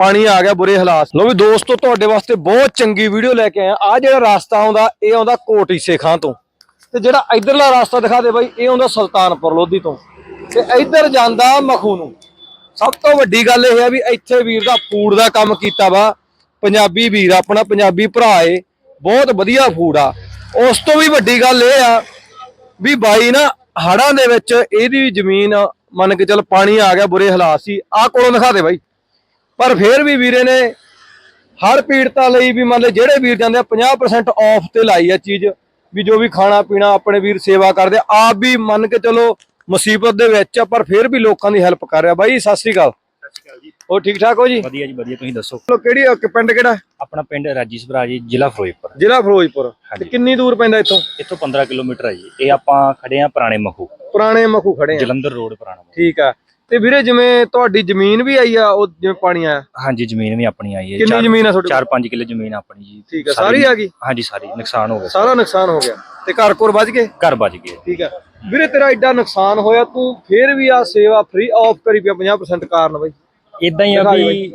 ਪਾਣੀ ਆ ਗਿਆ ਬੁਰੇ ਹਾਲਾਤ। ਲੋ ਵੀ ਦੋਸਤੋ, ਤੁਹਾਡੇ ਵਾਸਤੇ ਬਹੁਤ ਚੰਗੀ ਵੀਡੀਓ ਲੈ ਕੇ ਆਇਆ। ਆ ਜਿਹੜਾ ਰਸਤਾ ਆਉਂਦਾ, ਇਹ ਆਉਂਦਾ ਕੋਟ ਈਸੇ ਖਾਂ ਤੋਂ। ਤੇ ਜਿਹੜਾ ਇਧਰਲਾ ਰਾਸਤਾ ਦਿਖਾ ਦੇ ਬਾਈ, ਇਹ ਆਉਂਦਾ ਸੁਲਤਾਨਪੁਰ ਲੋਧੀ ਤੋਂ। ਤੇ ਇੱਧਰ ਜਾਂਦਾ ਮਖੂ ਨੂੰ। ਸਭ ਤੋਂ ਵੱਡੀ ਗੱਲ ਇਹ ਹੈ ਵੀ ਇੱਥੇ ਵੀਰ ਦਾ ਫੂਡ ਦਾ ਕੰਮ ਕੀਤਾ ਵਾ। ਪੰਜਾਬੀ ਵੀਰ, ਆਪਣਾ ਪੰਜਾਬੀ ਭਰਾ ਏ। ਬਹੁਤ ਵਧੀਆ ਫੂਡ ਆ। ਉਸ ਤੋਂ ਵੀ ਵੱਡੀ ਗੱਲ ਇਹ ਆ ਵੀ ਬਾਈ ਨਾ ਹੜਾਂ ਦੇ ਵਿੱਚ ਇਹਦੀ ਜ਼ਮੀਨ, ਮੰਨ ਕੇ ਚੱਲ ਪਾਣੀ ਆ ਗਿਆ, ਬੁਰੇ ਹਾਲਾਤ ਸੀ। ਆਹ ਕੋਲੋਂ ਦਿਖਾ ਦੇ ਬਾਈ। ਪਰ ਫਿਰ ਵੀ ਵੀਰੇ ਨੇ ਹਰ ਪੀੜਤਾਂ ਲਈ ਵੀ ਮੰਨ ਲੈ ਜਿਹੜੇ ਵੀਰ ਜਾਂਦੇ ਆ 50% ਆਫ ਤੇ ਲਾਈ ਆ ਚੀਜ਼ ਵੀ ਜੋ ਵੀ ਖਾਣਾ ਪੀਣਾ ਆਪਣੇ ਵੀਰ ਸੇਵਾ ਕਰਦੇ ਆ ਆਪ ਵੀ ਮੰਨ ਕੇ ਚਲੋ ਮੁਸੀਬਤ ਦੇ ਵਿੱਚ ਆ ਪਰ ਫਿਰ ਵੀ ਲੋਕਾਂ ਦੀ ਹੈਲਪ ਕਰ ਰਿਹਾ। ਬਾਈ ਸਤਿ ਸ੍ਰੀ ਅਕਾਲ। ਹੋਰ ਠੀਕ ਠਾਕ ਹੋ ਜੀ? ਵਧੀਆ ਜੀ ਵਧੀਆ ਤੁਸੀਂ ਦੱਸੋ? ਚਲੋ ਕਿਹੜੀ ਆ, ਪਿੰਡ ਕਿਹੜਾ? ਆਪਣਾ ਪਿੰਡ ਰਾਜੀ ਸਭਰਾ ਜੀ ਜ਼ਿਲ੍ਹਾ ਫਿਰੋਜ਼ਪੁਰ। ਜ਼ਿਲ੍ਹਾ ਫਿਰੋਜ਼ਪੁਰ। ਕਿੰਨੀ ਦੂਰ ਪੈਂਦਾ ਇੱਥੋਂ? ਇੱਥੋਂ 15 ਕਿਲੋਮੀਟਰ ਹੈ ਜੀ। ਇਹ ਆਪਾਂ ਖੜੇ ਆ ਪੁਰਾਣੇ ਮਖੂ। ਪੁਰਾਣੇ ਮਖੂ ਖੜੇ ਆ। ਜਲੰਧਰ ਰੋਡ ਪੁਰਾਣਾ ਠੀਕ ਆ। ਤੇ ਵੀਰੇ ਜਿਵੇਂ ਤੁਹਾਡੀ ਜ਼ਮੀਨ ਵੀ ਆਈ ਆ ਉਹ ਜਿਵੇਂ ਪਾਣੀ ਆਇਆ? ਹਾਂਜੀ ਜ਼ਮੀਨ ਵੀ ਆਪਣੀ ਆਈ ਹੈ ਕਿੰਨੀ ਜ਼ਮੀਨ ਆ ਤੁਹਾਡੀ 4-5 ਕਿੱਲੇ ਜ਼ਮੀਨ ਆਪਣੀ ਜੀ। ਠੀਕ ਆ ਸਾਰੀ ਆ ਗਈ? ਹਾਂਜੀ ਸਾਰੀ। ਨੁਕਸਾਨ ਹੋ ਗਿਆ। ਸਾਰਾ ਨੁਕਸਾਨ ਹੋ ਗਿਆ। ਤੇ ਘਰ ਕੋਰ ਵੱਜ ਗਏ? ਘਰ ਬਚ ਗਏ। ਠੀਕ ਆ। ਵੀਰੇ ਤੇਰਾ ਐਡਾ ਨੁਕਸਾਨ ਹੋਇਆ ਤੂੰ ਫੇਰ ਵੀ ਆ ਸੇਵਾ ਫ੍ਰੀ ਆਫ ਕਰੀ ਪਿਆ 50% ਕਾਰਨ ਬਈ। ਇਦਾਂ ਹੀ ਆ ਵੀ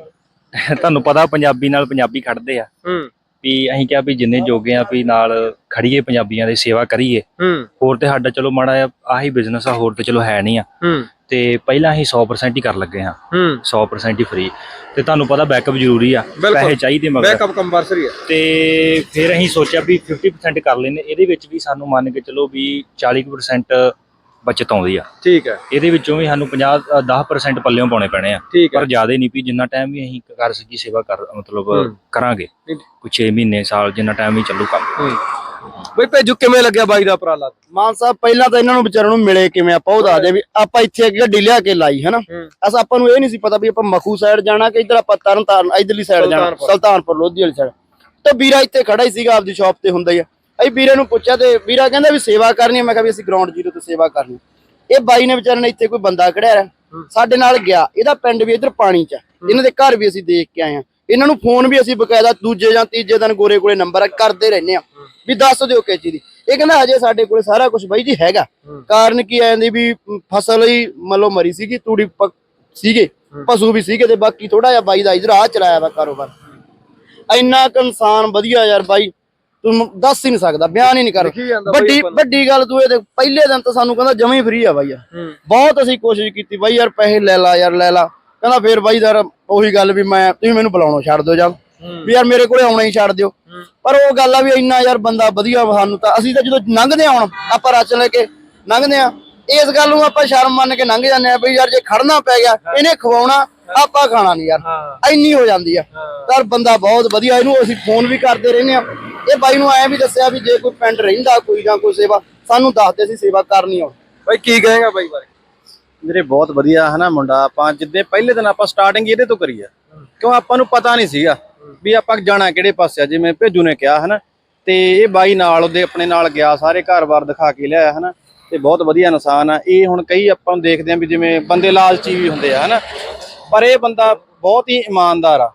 ਤੁਹਾਨੂੰ ਪਤਾ ਪੰਜਾਬੀ ਨਾਲ ਪੰਜਾਬੀ ਖੜਦੇ ਆ। ਹੂੰ। ਵੀ ਅਸੀਂ ਕਿਹਾ ਵੀ ਜਿੰਨੇ ਜੋਗੇ ਆ ਵੀ ਨਾਲ ਖੜੀਏ ਪੰਜਾਬੀਆਂ ਦੀ ਸੇਵਾ ਕਰੀਏ। ਹੂੰ। ਹੋਰ ਤੇ ਸਾਡਾ ਚਲੋ ਮਾੜਾ ਜਿਹਾ ਆਹੀ ਬਿਜ਼ਨਸ ਆ ਹੋਰ ਤੇ ਚਲੋ ਹੈ ਨਹੀਂ ਆ। ਹੂੰ। ਤੇ ਪਹਿਲਾਂ ਅਸੀਂ 100% ਹੀ ਕਰ ਲੱਗੇ ਹਾਂ। ਹੂੰ। 100% ਹੀ ਫ੍ਰੀ ਤੇ ਤੁਹਾਨੂੰ ਪਤਾ ਬੈਕਅਪ ਜ਼ਰੂਰੀ ਆ। ਪੈਸੇ ਚਾਹੀਦੇ ਮਗਰ। ਬੈਕਅਪ ਕੰਪਲਸਰੀ ਹੈ ਤੇ ਫਿਰ ਅਸੀਂ ਸੋਚਿਆ ਵੀ 50% ਕਰ ਲੈਨੇ ਇਹਦੇ ਵਿੱਚ ਵੀ ਸਾਨੂੰ ਮੰਨ ਕੇ ਚਲੋ ਵੀ 40% ਬਚਤ ਆਉਂਦੀ ਆ। ਠੀਕ ਹੈ। ਇਹਦੇ ਵਿੱਚੋਂ ਵੀ ਸਾਨੂੰ 50 ਅ, 10% ਪੱਲਿਓਂ ਪਾਉਣੇ ਪੈਣੇ ਆ। ਠੀਕ ਹੈ। ਪਰ ਜ਼ਿਆਦਾ ਨਹੀਂ ਵੀ ਜਿੰਨਾ ਟਾਈਮ ਵੀ ਅਸੀਂ ਕਰ ਸਕੀ ਸੇਵਾ ਕਰ ਮਤਲਬ ਹੂੰ। ਕਰਾਂਗੇ। ਨਹੀਂ। ਕੁਝ 6 ਮਹੀਨੇ ਸਾਲ ਜਿੰਨਾ ਟਾਈਮ ਵੀ ਚੱਲੂ ਕੰਮ। ਹੂੰ। ਬਈ ਭੇਜੂ ਕਿਵੇਂ ਲੱਗਿਆ ਬਾਈ ਦਾ ਉਪਰਾਲਾ? ਮਾਨ ਸਾਹਿਬ ਪਹਿਲਾਂ ਤਾਂ ਇਹਨਾਂ ਨੂੰ ਵਿਚਾਰਿਆਂ ਨੂੰ ਮਿਲੇ ਕਿਵੇਂ ਆਪਾਂ ਉਹ ਦੱਸਦੇ ਵੀ ਆਪਾਂ ਇੱਥੇ ਇੱਕ ਗੱਡੀ ਲਿਆ ਕੇ ਲਾਈ ਹਨਾ? ਅਸ ਆਪਾਂ ਨੂੰ ਇਹ ਨਹੀਂ ਸੀ ਪਤਾ ਵੀ ਆਪਾਂ ਮਖੂ ਸਾਈਡ ਜਾਣਾ ਕਿ ਇਧਰ ਆਪਾਂ ਤਰਨ ਤਾਰਨ ਇਧਰਲੀ ਸਾਈਡ ਜਾਣਾ ਸੁਲਤਾਨਪੁਰ। ਲੋਧੀ ਵਾਲੀ ਸਾਈਡ। ਤੇ ਵੀਰਾ ਇੱਥੇ ਖੜਾ ਹੀ ਸੀਗਾ ਆਪਦੀ ਸ਼ਾਪ ਤੇ ਹੁੰਦਾ ਹੀ ਆ। ਅਸੀਂ ਵੀਰੇ ਨੂੰ ਪੁੱਛਿਆ ਤੇ ਵੀਰਾ ਕਹਿੰਦਾ ਵੀ ਸੇਵਾ ਕਰਨੀ ਮੈਂ ਕਿਹਾ ਵੀ ਅਸੀਂ ਗਰਾਊਂਡ ਜ਼ੀਰੋ ਤੋਂ ਸੇਵਾ ਕਰਨੀ। ਇਹ ਬਾਈ ਨੇ ਵਿਚਾਰੇ ਨੇ ਇੱਥੇ ਕੋਈ ਬੰਦਾ ਖੜਿਆ ਸਾਡੇ ਨਾਲ ਗਿਆ। ਇਹਦਾ ਪਿੰਡ ਵੀ ਇਧਰ ਪਾਣੀ 'ਚ। ਇਹਨਾਂ ਦੇ ਘਰ ਵੀ ਅਸੀਂ ਦੇਖ ਕੇ ਆਏ ਆ। ਇਹਨਾਂ ਨੂੰ ਫੋਨ ਵੀ ਅਸੀਂ ਬਕਾਇਦਾ ਦੂਜੇ ਜਾਂ ਤੀਜੇ ਦਿਨ ਗੋਰੇ ਕੋਲੇ ਨੰਬਰ ਕਰਦੇ ਰਹਿੰਦੇ ਆ ਵੀ ਦੱਸ ਦਿਓ ਕਿ ਚੀਜ਼ ਦੀ। ਇਹ ਕਹਿੰਦਾ ਹਜੇ ਸਾਡੇ ਕੋਲੇ ਸਾਰਾ ਕੁਝ ਬਾਈ ਜੀ ਹੈਗਾ। ਕਾਰਨ ਕੀ ਆ ਜਾਂਦੀ ਵੀ ਫਸਲ ਹੀ ਮੱਲੋ ਮਰੀ ਸੀਗੀ ਤੂੜੀ ਸੀਗੇ ਪਸ਼ੂ ਵੀ ਸੀਗੇ ਤੇ ਬਾਕੀ ਥੋੜਾ ਜਿਹਾ ਬਾਈ ਦਾ ਇਧਰ ਆ ਚਲਾਇਆ ਵਾ ਕਾਰੋਬਾਰ। ਇੰਨਾ ਕੁ ਇਨਸਾਨ ਵਧੀਆ ਯਾਰ ਬਾਈ ਤੂੰ ਦੱਸ ਹੀ ਨਹੀਂ ਸਕਦਾ ਬਿਆਨ ਹੀ ਨਹੀਂ ਕਰ ਵੱਡੀ। ਵੱਡੀ ਗੱਲ ਤੂੰ ਇਹ ਦੇਖ ਪਹਿਲੇ ਦਿਨ ਤਾਂ ਸਾਨੂੰ ਕਹਿੰਦਾ ਜਮਾ ਫ੍ਰੀ ਆ ਬਾਈ ਯਾਰ। ਬਹੁਤ ਅਸੀਂ ਕੋਸ਼ਿਸ਼ ਕੀਤੀ ਬਾਈ ਯਾਰ ਪੈਸੇ ਲੈ ਲਾ ਯਾਰ ਲੈ ਲਾ। ਕਹਿੰਦਾ ਫੇਰ ਬਾਈ ਯਾਰ ਉਹੀ ਗੱਲ ਵੀ ਮੈਂ ਤੁਸੀਂ ਮੈਨੂੰ ਬੁਲਾਉਣੋਂ ਛੱਡ ਦਿਓ ਜਾਂ ਵੀ ਯਾਰ ਮੇਰੇ ਕੋਲੇ ਆਉਣਾ ਹੀ ਛੱਡ ਦਿਓ। ਪਰ ਉਹ ਗੱਲ ਆ ਵੀ ਇੰਨਾ ਯਾਰ ਬੰਦਾ ਵਧੀਆ ਸਾਨੂੰ ਤਾਂ। ਅਸੀਂ ਤਾਂ ਜਦੋਂ ਲੰਘਦੇ ਆ ਹੁਣ ਆਪਾਂ ਰਾਸ਼ਨ ਲੈ ਕੇ ਲੰਘਦੇ ਆ ਇਸ ਗੱਲ ਨੂੰ ਆਪਾਂ ਸ਼ਰਮ ਮੰਨ ਕੇ ਲੰਘ ਜਾਂਦੇ ਆ ਬਈ ਯਾਰ ਜੇ ਖੜਨਾ ਪੈ ਗਿਆ ਇਹਨੇ ਖਵਾਉਣਾ ਆਪਾਂ ਖਾਣਾ ਨਹੀਂ ਯਾਰ। ਇੰਨੀ ਹੋ ਜਾਂਦੀ ਆ। ਪਰ ਬੰਦਾ ਬਹੁਤ ਵਧੀਆ ਇਹਨੂੰ ਅਸੀਂ ਫੋਨ ਵੀ ਕਰਦੇ ਰਹਿੰਦੇ ਆ ਇਹ ਬਾਈ ਨੂੰ ਐਂ ਵੀ ਦੱਸਿਆ ਵੀ ਜੇ ਕੋਈ ਪਿੰਡ ਰਹਿੰਦਾ ਕੋਈ ਜਾਂ ਕੋਈ ਸੇਵਾ ਸਾਨੂੰ ਦੱਸ ਦੇ ਅਸੀਂ ਸੇਵਾ ਕਰਨੀ ਆ ਬਾਈ ਕੀ ਕਹੇਗਾ ਬਾਈ ਬਾਰੇ? ਵੀਰੇ ਬਹੁਤ ਵਧੀਆ ਹਨਾ ਮੁੰਡਾ? ਆਪਾਂ ਜਿੱਦੇ ਪਹਿਲੇ ਦਿਨ ਆਪਾਂ ਸਟਾਰਟਿੰਗ ਇਹਦੇ ਤੋਂ ਕਰੀ ਆ। ਕਿਉਂ? ਆਪਾਂ ਨੂੰ ਪਤਾ ਨਹੀਂ ਸੀਗਾ ਵੀ ਆਪਾਂ ਜਾਣਾ ਕਿਹੜੇ ਪਾਸੇ ਆ ਜਿਵੇਂ ਭੇਜੂ ਨੇ ਕਿਹਾ ਹਨਾ? ਤੇ ਇਹ ਬਾਈ ਨਾਲ ਉਹਦੇ ਆਪਣੇ ਨਾਲ ਗਿਆ ਸਾਰੇ ਘਰ-ਬਾਰ ਦਿਖਾ ਕੇ ਲਿਆਇਆ ਹਨਾ? ਤੇ ਬਹੁਤ ਵਧੀਆ ਇਨਸਾਨ ਆ। ਇਹ ਹੁਣ ਕਈ ਆਪਾਂ ਨੂੰ ਦੇਖਦੇ ਆ ਵੀ ਜਿਵੇਂ ਬੰਦੇ ਲਾਲਚੀ ਵੀ ਹੁੰਦੇ ਆ ਹਨਾ? ਪਰ ਇਹ ਬੰਦਾ ਬਹੁਤ ਹੀ ਇਮਾਨਦਾਰ ਆ।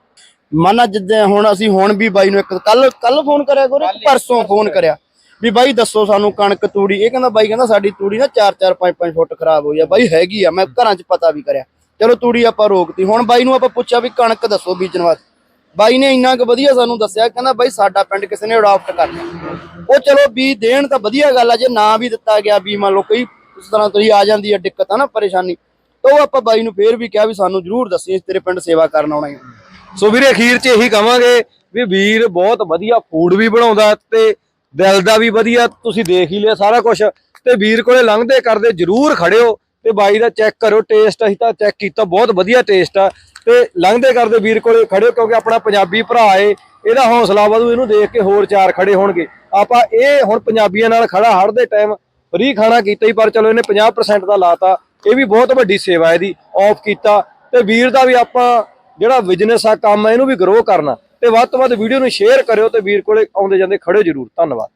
ਮਾਨਾ ਜਿੱਦਾਂ ਹੁਣ ਅਸੀਂ ਹੁਣ ਵੀ ਬਾਈ ਨੂੰ ਇੱਕ ਕੱਲ ਕੱਲ ਫੋਨ ਕਰਿਆ ਕੋਰੇ ਪਰਸੋਂ ਫੋਨ ਕਰਿਆ। ਵੀ ਬਾਈ ਦੱਸੋ ਸਾਨੂੰ ਕਣਕ ਤੂੜੀ, ਇਹ ਕਹਿੰਦਾ ਬਾਈ ਕਹਿੰਦਾ ਸਾਡੀ ਤੂੜੀ ਨਾ 4-4 5-5 ਫੁੱਟ ਖਰਾਬ ਹੋਈ ਆ। ਬਾਈ ਹੈਗੀ ਆ, ਮੈਂ ਘਰਾਂ 'ਚ ਪਤਾ ਵੀ ਕਰਿਆ। ਚਲੋ ਤੂੜੀ ਆਪਾਂ ਰੋਕਤੀ। ਹੁਣ ਬਾਈ ਨੂੰ ਆਪਾਂ ਪੁੱਛਿਆ ਵੀ ਕਣਕ ਦੱਸੋ ਬੀਜਣ ਵਾਸਤੇ। ਬਾਈ ਨੇ ਇੰਨਾ ਕੁ ਵਧੀਆ ਸਾਨੂੰ ਦੱਸਿਆ, ਕਹਿੰਦਾ ਬਾਈ ਸਾਡਾ ਪਿੰਡ ਕਿਸੇ ਨੇ ਅਡਾਪਟ ਕਰ ਲਿਆ। ਉਹ ਚਲੋ ਵੀ ਦੇਣ ਤਾਂ ਵਧੀਆ ਗੱਲ ਆ, ਜੇ ਨਾ ਵੀ ਦਿੱਤਾ ਗਿਆ ਵੀ ਮੰਨ ਲਓ ਕਈ ਇਸ ਤਰ੍ਹਾਂ ਤੁਸੀਂ ਆ ਜਾਂਦੀ ਹੈ ਦਿੱਕਤ ਆ ਨਾ, ਪਰੇਸ਼ਾਨੀ। ਤਾਂ ਉਹ ਆਪਾਂ ਬਾਈ ਨੂੰ ਫੇਰ ਵੀ ਕਿਹਾ ਵੀ ਸਾਨੂੰ ਜ਼ਰੂਰ ਦੱਸੀ ਤੇਰੇ ਪਿੰਡ ਸੇਵਾ ਕਰਨ ਆਉਣਾ ਹੈ ਸੋ ਵੀਰੇ ਅਖੀਰ 'ਚ ਇਹੀ ਕਵਾਂਗੇ ਵੀ ਵੀਰ ਬਹੁਤ ਵਧੀਆ ਫੂਡ ਵੀ ਬਣਾਉਂਦਾ ਤੇ ਦਿਲ ਦਾ ਵੀ ਵਧੀਆ, ਤੁਸੀਂ ਦੇਖ ਹੀ ਲਿਆ ਸਾਰਾ ਕੁਝ ਤੇ ਵੀਰ ਕੋਲੇ ਲੰਘਦੇ ਕਰਦੇ ਜਰੂਰ ਖੜਿਓ ਤੇ ਬਾਈ ਦਾ ਚੈੱਕ ਕਰੋ ਟੇਸਟ ਅਸੀਂ ਤਾਂ ਚੈੱਕ ਕੀਤਾ, ਬਹੁਤ ਵਧੀਆ ਟੇਸਟ ਆ। ਤੇ ਲੰਘਦੇ ਕਰਦੇ ਵੀਰ ਕੋਲੇ ਖੜਿਓ ਕਿਉਂਕਿ ਆਪਣਾ ਪੰਜਾਬੀ ਭਰਾ ਏ, ਇਹਦਾ ਹੌਸਲਾ ਵਧੂ, ਇਹਨੂੰ ਦੇਖ ਕੇ ਹੋਰ ਚਾਰ ਖੜੇ ਹੋਣਗੇ। ਆਪਾਂ ਇਹ ਹੁਣ ਪੰਜਾਬੀਆਂ ਨਾਲ ਖੜਾ ਹੜ ਦੇ ਟਾਈਮ ਫ੍ਰੀ ਖਾਣਾ ਕੀਤਾ ਹੀ, ਪਰ ਚਲੋ ਇਹਨੇ 50% ਦਾ ਲਾਤਾ। ਇਹ ਵੀ ਬਹੁਤ ਵੱਡੀ ਸੇਵਾ ਇਹਦੀ ਆਫ ਕੀਤਾ। ਤੇ ਵੀਰ ਦਾ ਵੀ ਆਪਾਂ ਜਿਹੜਾ ਬਿਜ਼ਨਸ ਆ, ਕੰਮ ਆ, ਇਹਨੂੰ ਵੀ ਗਰੋ ਕਰਨਾ। ਤੇ ਵੱਧ ਤੋਂ ਵੱਧ ਵੀਡੀਓ ਨੂੰ ਸ਼ੇਅਰ ਕਰਿਓ ਤੇ ਵੀਰ ਕੋਲੇ ਆਉਂਦੇ ਜਾਂਦੇ ਖੜਿਓ ਜਰੂਰ। ਧੰਨਵਾਦ।